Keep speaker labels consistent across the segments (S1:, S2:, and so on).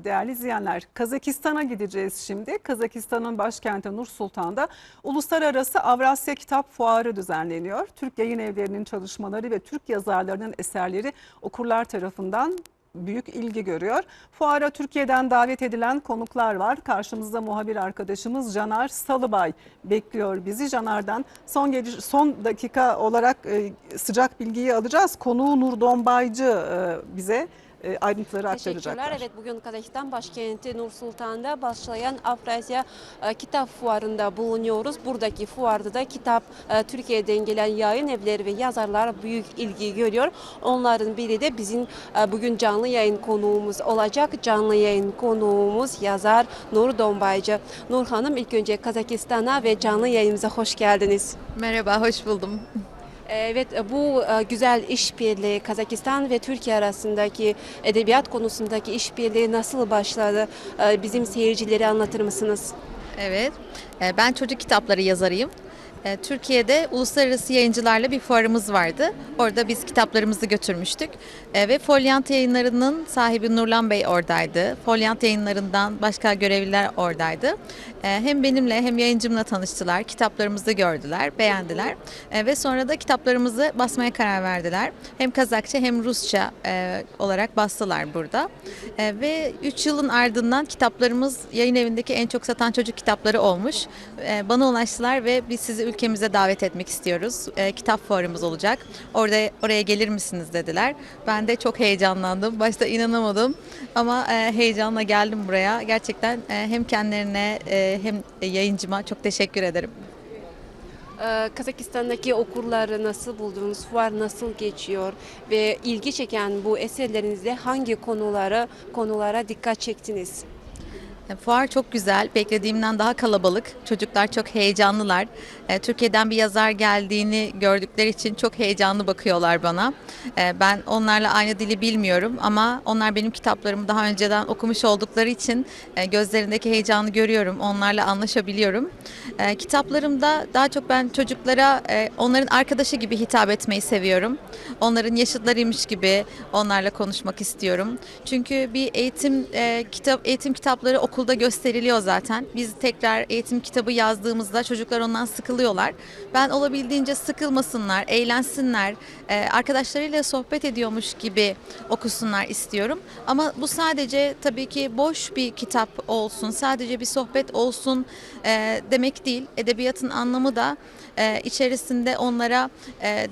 S1: ağırladı. Değerli izleyenler, Kazakistan'a gideceğiz şimdi. Kazakistan'ın başkenti Nur Sultan'da Uluslararası Avrasya Kitap Fuarı düzenleniyor. Türk yayın evlerinin çalışmaları ve Türk yazarlarının eserleri okurlar tarafından büyük ilgi görüyor. Fuara Türkiye'den davet edilen konuklar var. Karşımızda muhabir arkadaşımız Caner Salıbay bekliyor bizi. Caner'den son geliş, son dakika olarak e, sıcak bilgiyi alacağız. Konuğu Nur Dombaycı e, bize e, ayrıntıları aktaracaklar.
S2: Teşekkürler. Evet bugün Kazakistan başkenti Nur Sultan'da başlayan Afrasya e, Kitap Fuarı'nda bulunuyoruz. Buradaki fuarda da kitap e, Türkiye'den gelen yayın evleri ve yazarlar büyük ilgi görüyor. Onların biri de bizim e, bugün canlı yayın konuğumuz olacak. Canlı yayın konuğumuz yazar Nur Dombaycı. Nur Hanım ilk önce Kazakistan'a ve canlı yayınımıza hoş geldiniz.
S3: Merhaba, hoş buldum.
S2: Evet bu e, güzel işbirliği Kazakistan ve Türkiye arasındaki edebiyat konusundaki işbirliği nasıl başladı? E, Bizim seyircileri anlatır mısınız?
S3: Evet, e, ben çocuk kitapları yazarıyım. E, Türkiye'de uluslararası yayıncılarla bir fuarımız vardı. Orada biz kitaplarımızı götürmüştük. E, Ve Folyant yayınlarının sahibi Nurlan Bey oradaydı. Folyant yayınlarından başka görevliler oradaydı. E, Hem benimle hem yayıncımla tanıştılar. Kitaplarımızı gördüler, beğendiler. Ve sonra da kitaplarımızı basmaya karar verdiler. Hem Kazakça hem Rusça e, olarak bastılar burada. Ve 3 yılın ardından kitaplarımız yayın evindeki en çok satan çocuk kitapları olmuş. Bana ulaştılar ve biz sizi ülkemize davet etmek istiyoruz. E, Kitap fuarımız olacak. Orada oraya gelir misiniz dediler. Ben de çok heyecanlandım. Başta inanamadım ama e, heyecanla geldim buraya. Gerçekten e, hem kendilerine e, hem yayıncıma çok teşekkür ederim.
S2: E, Kazakistan'daki okurları nasıl buldunuz? Fuar nasıl geçiyor? Ve ilgi çeken bu eserlerinizde hangi konulara konulara dikkat çektiniz?
S3: E, Fuar çok güzel. Beklediğimden daha kalabalık. Çocuklar çok heyecanlılar. E, Türkiye'den bir yazar geldiğini gördükleri için çok heyecanlı bakıyorlar bana. E, Ben onlarla aynı dili bilmiyorum ama onlar benim kitaplarımı daha önceden okumuş oldukları için gözlerindeki heyecanı görüyorum. Onlarla anlaşabiliyorum. Kitaplarımda daha çok ben çocuklara onların arkadaşı gibi hitap etmeyi seviyorum. Onların yaşıtlarıymış gibi onlarla konuşmak istiyorum. Çünkü bir eğitim kitap eğitim kitapları okulda gösteriliyor zaten. Biz tekrar eğitim kitabı yazdığımızda çocuklar ondan sıkılıyorlar. Ben olabildiğince sıkılmasınlar, eğlensinler, e, arkadaşlarıyla sohbet ediyormuş gibi okusunlar istiyorum. Ama bu sadece tabii ki boş bir kitap olsun, sadece bir sohbet olsun e, demek değil. Edebiyatın anlamı da e, içerisinde onlara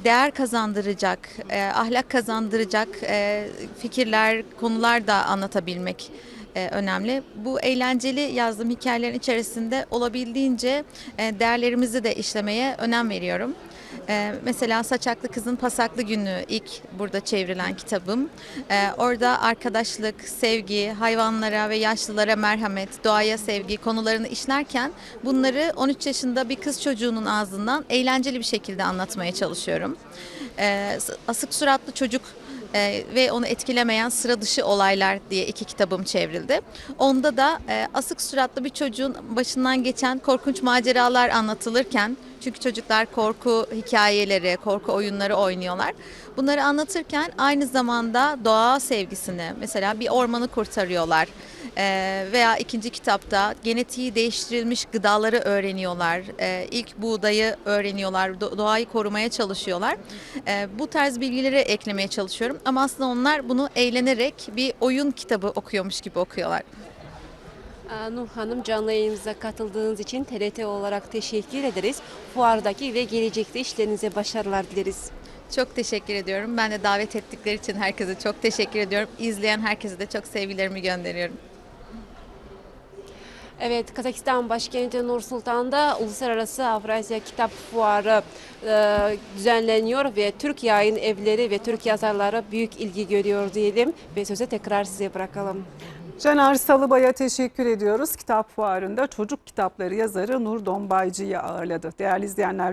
S3: değer kazandıracak, ahlak kazandıracak fikirler, konular da anlatabilmek e, önemli. Bu eğlenceli yazdığım hikayelerin içerisinde olabildiğince e, değerlerimizi de işlemeye önem veriyorum. E, mesela Saçaklı Kızın Pasaklı Günü ilk burada çevrilen kitabım. E, orada arkadaşlık, sevgi, hayvanlara ve yaşlılara merhamet, doğaya sevgi konularını işlerken bunları 13 yaşında bir kız çocuğunun ağzından eğlenceli bir şekilde anlatmaya çalışıyorum. E, Asık Suratlı Çocuk e, ve onu etkilemeyen sıra dışı olaylar diye iki kitabım çevrildi. Onda da e, asık suratlı bir çocuğun başından geçen korkunç maceralar anlatılırken çünkü çocuklar korku hikayeleri, korku oyunları oynuyorlar. Bunları anlatırken aynı zamanda doğa sevgisini, mesela bir ormanı kurtarıyorlar. Ee, veya ikinci kitapta genetiği değiştirilmiş gıdaları öğreniyorlar. Ee, ilk buğdayı öğreniyorlar, do- doğayı korumaya çalışıyorlar. Ee, bu tarz bilgileri eklemeye çalışıyorum. Ama aslında onlar bunu eğlenerek bir oyun kitabı okuyormuş gibi okuyorlar.
S2: Nur Hanım canlı yayınımıza katıldığınız için TRT olarak teşekkür ederiz. Fuardaki ve gelecekte işlerinize başarılar dileriz.
S3: Çok teşekkür ediyorum. Ben de davet ettikleri için herkese çok teşekkür ediyorum. İzleyen herkese de çok sevgilerimi gönderiyorum.
S2: Evet, Kazakistan başkenti Nur Sultan'da Uluslararası Avrasya Kitap Fuarı e, düzenleniyor ve Türk yayın evleri ve Türk yazarları büyük ilgi görüyor diyelim ve sözü tekrar size bırakalım.
S1: Caner Salıbay'a teşekkür ediyoruz. Kitap fuarında çocuk kitapları yazarı Nur Dombaycı'yı ağırladı. Değerli izleyenler